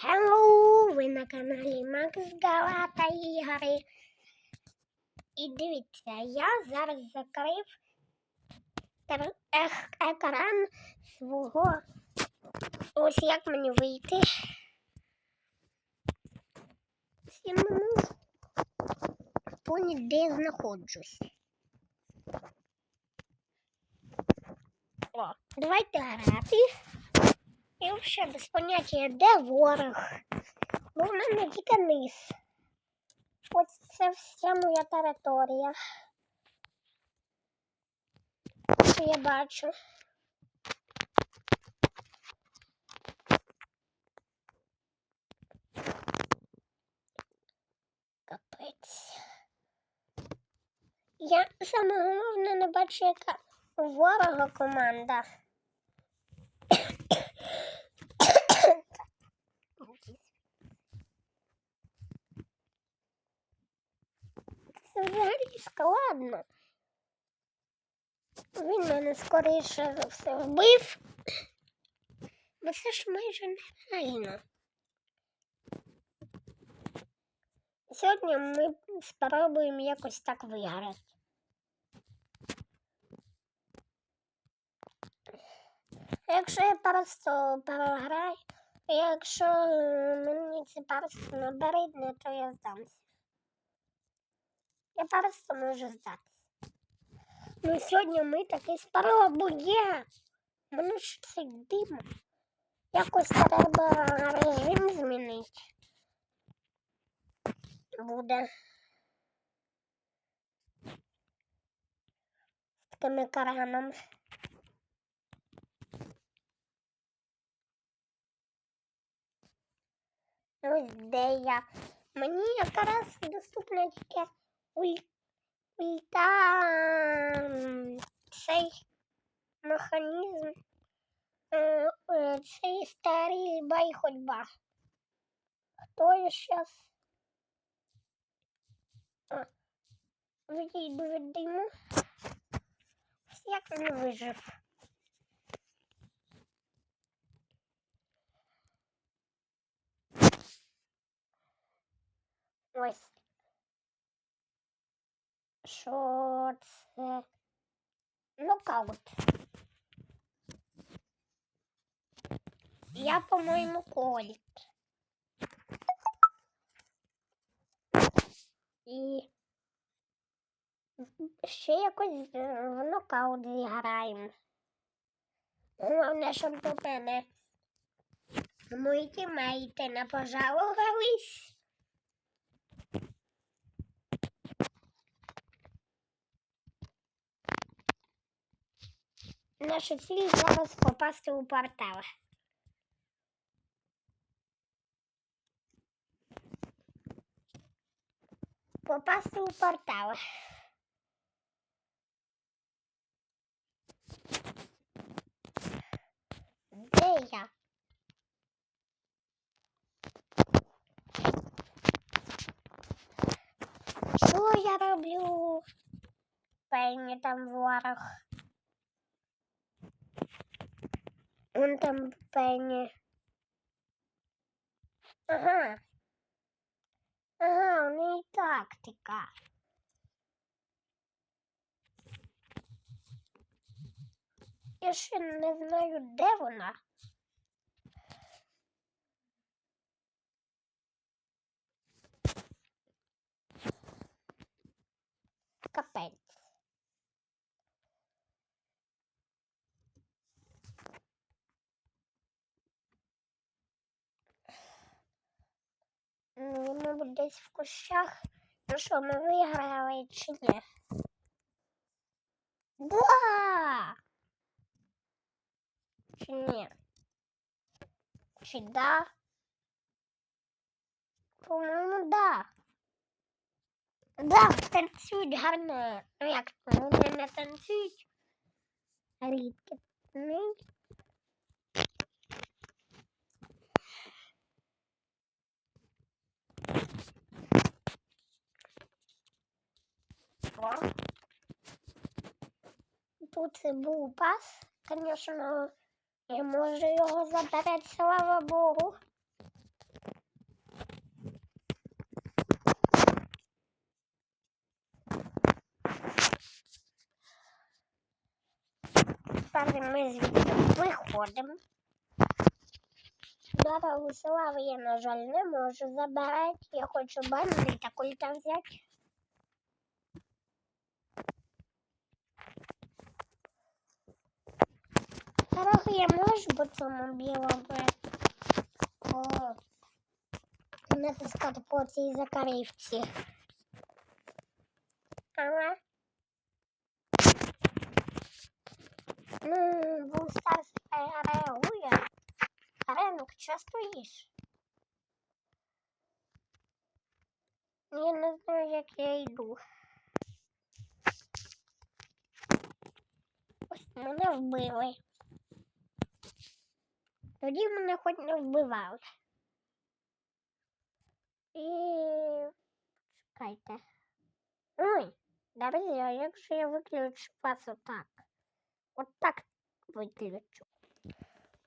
Hello! Ви на каналі Макс Галата Ігори. І дивіться, я зараз закрив екран свого. Ось як мені вийти. Всім ну, поняти, де я знаходжусь. О, давайте грати. Взагалі без поняття, де ворог. Бо в мене тільки низ. Ось це вся моя територія. Що я бачу. Капець. Я саме головне не бачу, яка ворога команда. Це складно. Він мене скоріше за все вбив. Бо це ж майже нереально. Сьогодні ми спробуємо якось так виграти. Якщо я просто програю, якщо е, мені це просто набридне, то я здамся. Я просто можу здатися. Ну сьогодні ми таки спробуємо. Мене ж це дим. Якось треба режим змінити. Буде. З таким екраном. Ось де я. Мені якраз доступна тільки. Ульта цей механізм. е, е, Цей старий бай ходьба. Хто я? А, Відійду від диму. Як він вижив? Ось. Що це? Нокаут. Я, по-моєму, Кольт. І ще якось в нокаут зіграємо. Головне, щоб до мене мої тімейти не пожалувались. Наша ціль зараз попасти у портал. Попасти у портал. Де я? Що я роблю? Певні там ворог. Он там Пенні. Ага. Ага, у неї тактика. Я ще не знаю, де вона. Капець. Ну, він, мабуть, десь в кущах. Ну що, ми виграли чи ні? Да! Чи ні? Чи да? По-моєму, да. Да, танцюють гарно. Ну як, вони не танцюють. Рідко. пас. Тут був пас, звісно, я можу його забрати, слава Богу. Тепер ми звідти виходимо. Баба у слави я, на жаль, не можу забирати. Я хочу бандита культа взяти. Дорогу я можу по цьому білому о, натискати по цій закарівці. Ага. Ну, був старс реагує. Ренок, що стоїш? Я не знаю, як я йду. Ось мене вбили. Тоді мене хоч не вбивали. І чекайте. Ой, друзі, а як же я виключу вас отак? От так виключу.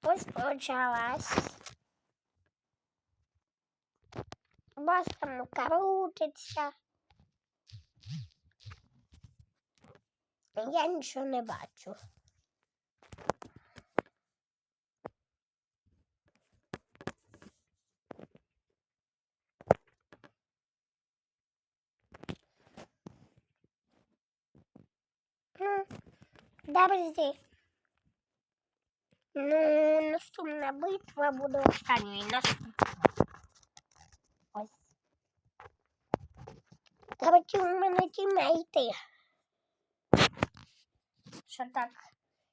Ось почалась. Бас там крутиться. Я нічого не бачу. Друзі. Ну, наступна битва буде останньою. Наступна. Ось. Короче, у мене тімейти. Що так?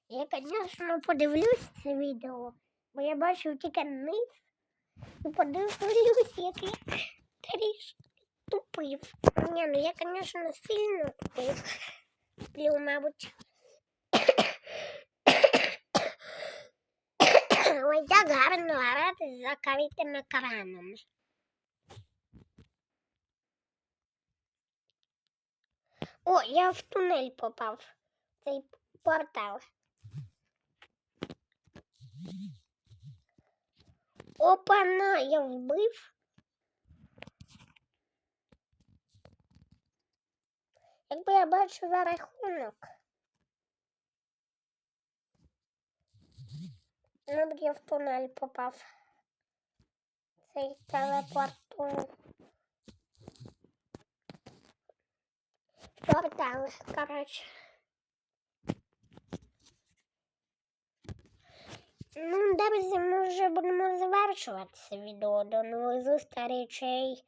Я, звісно, подивлюсь це відео, бо я бачив тільки низ. І подивлюсь, як я трішки тупив. Ні, ну я, звісно, сильно тупив. Сплю, мабуть. Ой, так гарно грати з закритим екраном. О, я в тунель попав. Цей портал. Опана, я вбив. Якби я бачу за рахунок. Мабуть, я в тунель попав. Цей телепортує. Портал, коротше. Ну, друзі, ми вже будемо завершувати це відео. До нових зустрічей.